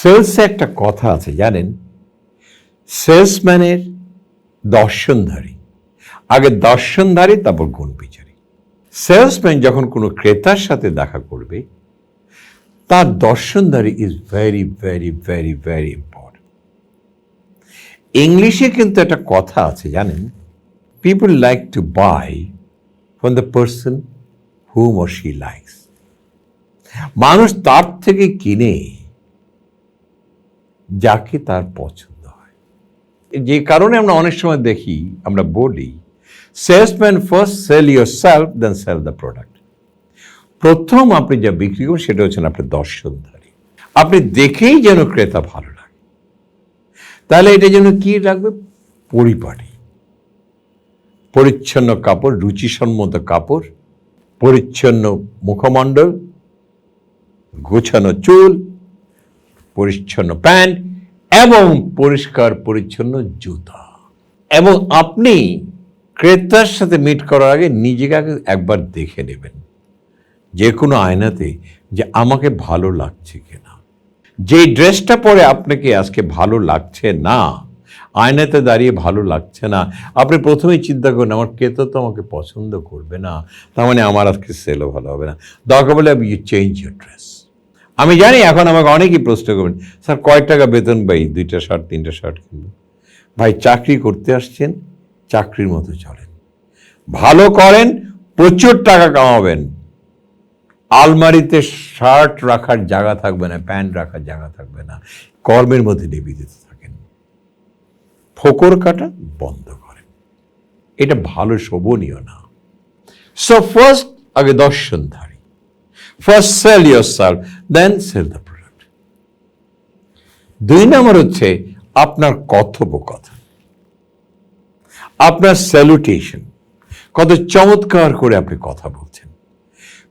সেলসে একটা কথা আছে, জানেন? সেলসম্যানের দর্শনধারী। আগে দর্শনধারী, তারপর গুণ বিচারী সেলসম্যান যখন কোনো ক্রেতার সাথে দেখা করবে, তার দর্শনধারী is very very very very ইংলিশে কিন্তু একটা কথা আছে, জানেন? People like to buy from the person hmm or she likes মানুষ তার থেকে কিনে যাকে তার পছন্দ হয়। যে কারণে আমরা অনেক সময় দেখি, আমরা বলি salesman first sell yourself then sell the product প্রথম আপনি যা বিক্রি করবেন সেটা হচ্ছেন আপনার দর্শনধারী। আপনি দেখেই যেন ক্রেতা ভালো লাগে। তাহলে এটা যেন কি রাখবে পরিপাটি। পরিচ্ছন্ন কাপড়, রুচিসম্মত কাপড়, পরিচ্ছন্ন মুখমণ্ডল, গোছানো চুল পরিচ্ছন্ন প্যান্ট এবং পরিষ্কার পরিচ্ছন্ন জুতা। এবং আপনি ক্রেতার সাথে মিট করার আগে নিজেকে আগে একবার দেখে নেবেন। যে কোনো আয়নাতে যে আমাকে ভালো লাগছে কিনা। যে ড্রেসটা পরে আপনাকে আজকে ভালো লাগছে না, আয়নাতে দাঁড়িয়ে ভালো লাগছে না, আপনি প্রথমেই চিন্তা করেন, আমার ক্রেতা তো আমাকে পছন্দ করবে না। তার মানে আমার আজকে সেলও ভালো হবে না। দরকার বলে ইউ চেঞ্জ ইউর ড্রেস আমি জানি এখন আমাকে অনেকেই প্রশ্ন করবেন, স্যার, কয় টাকা বেতন পাই দুইটা শার্ট তিনটা শার্ট কিনবো? ভাই, চাকরি করতে আসছেন, চাকরির মতো চলেন। ভালো করেন, প্রচুর টাকা কামাবেন। আলমারিতে শার্ট রাখার জায়গা থাকবে না প্যান্ট রাখার জায়গা থাকবে না, কর্মের মধ্যে নিবেদিত থাকেন। ফোকর কাটা বন্ধ করেন। এটা ভালো শোভনীয় না। সো ফার্স্ট আগে দর্শনধারী first sell yourself then sell the product দুই নম্বর হচ্ছে আপনার কথোপকথন। আপনার স্যালুটেশন কত চমৎকার করে আপনি কথা বলছেন।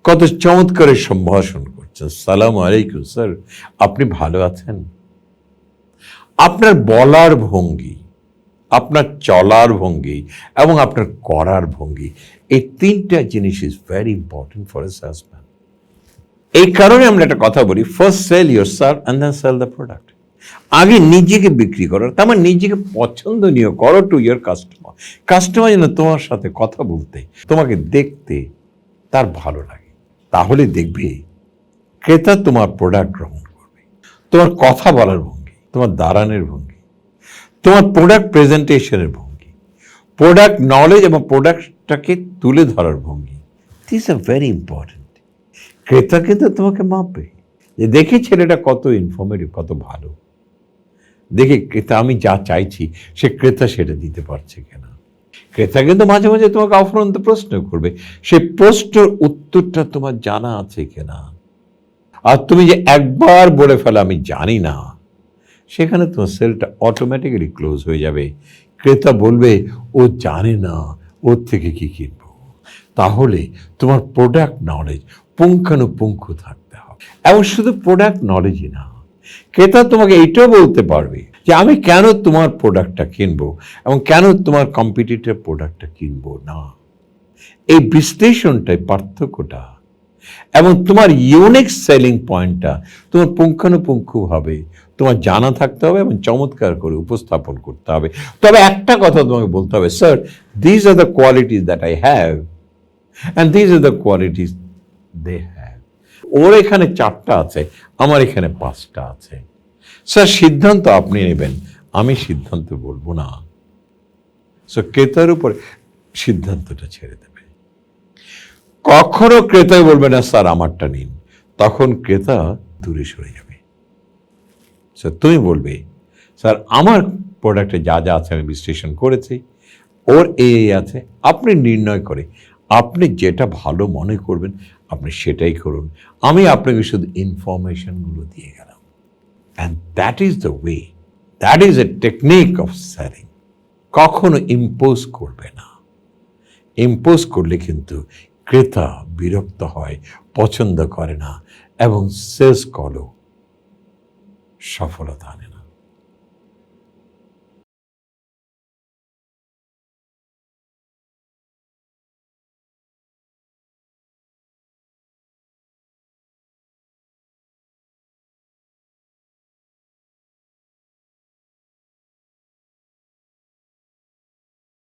কত চমৎকারে সম্ভাষণ করছেন। সালাম আলাইকুম, স্যার, আপনি ভালো আছেন? আপনার বলার ভঙ্গি, আপনার চলার ভঙ্গি এবং আপনার করার ভঙ্গি, এই তিনটা জিনিস is very important for a salesman এই কারণে আমরা একটা কথা বলি first sell yourself and then sell the product আগে নিজেকে বিক্রি করো, তার মানে নিজেকে পছন্দনীয় করো টু ইয়ার কাস্টমার কাস্টমার যেন তোমার সাথে কথা বলতে, তোমাকে দেখতে তার ভালো লাগে। তাহলে দেখবে ক্রেতা তোমার প্রোডাক্ট গ্রহণ করবে। তোমার কথা বলার ভঙ্গি, তোমার দাঁড়ানোর ভঙ্গি, তোমার প্রোডাক্ট প্রেজেন্টেশনের ভঙ্গি প্রোডাক্ট নলেজ এবং প্রোডাক্টটাকে তুলে ধরার ভঙ্গি। দিস আর ভেরি ইম্পর্ট্যান্ট ক্রেতা কিন্তু তোমাকে মাপবে যে দেখি ছেলেটা কত ইনফর্মেটিভ কত ভালো। দেখে ক্রেতা আমি যা চাইছি, সে ক্রেতা সেটা দিতে পারছে কিনা। ক্রেতা কিন্তু মাঝে মাঝে তোমাকে অফরন্ত প্রশ্ন করবে, সে প্রশ্নের উত্তরটা তোমার জানা আছে কিনা। আর তুমি যে একবার বলে ফেলো, আমি জানি না। সেখানে তোমার সেলটা অটোমেটিক্যালি ক্লোজ হয়ে যাবে। ক্রেতা বলবে, ও জানে না, ওর থেকে কি কিনবো? তাহলে তোমার প্রোডাক্ট নলেজ পুঙ্খানুপুঙ্খ থাকতে হবে। এবং শুধু প্রোডাক্ট নলেজই না, ক্রেতা তোমাকে এইটাও বলতে পারবে যে, আমি কেন তোমার প্রোডাক্টটা কিনবো এবং কেন তোমার কম্পিটিটর প্রোডাক্টটা কিনবো না? এই বিশ্লেষণটাই পার্থক্যটা। এবং তোমার ইউনিক সেলিং পয়েন্টটা তোমার পুঙ্খানুপুঙ্খভাবে তোমার জানা থাকতে হবে এবং চমৎকার করে উপস্থাপন করতে হবে। তবে একটা কথা তোমাকে বলতে হবে sir these are the qualities that I have and these are the qualities they have or এখানে চারটা আছে, আমার এখানে পাঁচটা আছে। স্যার, সিদ্ধান্ত আপনি নেবেন, আমি সিদ্ধান্ত বলব না। সো ক্রেতার উপর সিদ্ধান্তটা ছেড়ে দেবে। কখনো ক্রেতাই বলবে না, স্যার, আমারটা নিন। তখন ক্রেতা দূরে সরে যাবে। স্যার তুমি বলবে, স্যার, আমার প্রোডাক্টে যা যা আছে আমি বিশ্লেষণ করেছি, ওর এ আছে, আপনি নির্ণয় করে, আপনি যেটা ভালো মনে করবেন আপনি সেটাই করুন। আমি আপনাকে শুধু ইনফরমেশনগুলো দিয়ে গেলাম। And that is the way that is a technique of selling কখনো ইম্পোজ করবে না। ইম্পোজ করলে কিন্তু ক্রেতা বিরক্ত হয়, পছন্দ করে না এবং শেষ কলও সফলতা আনে না।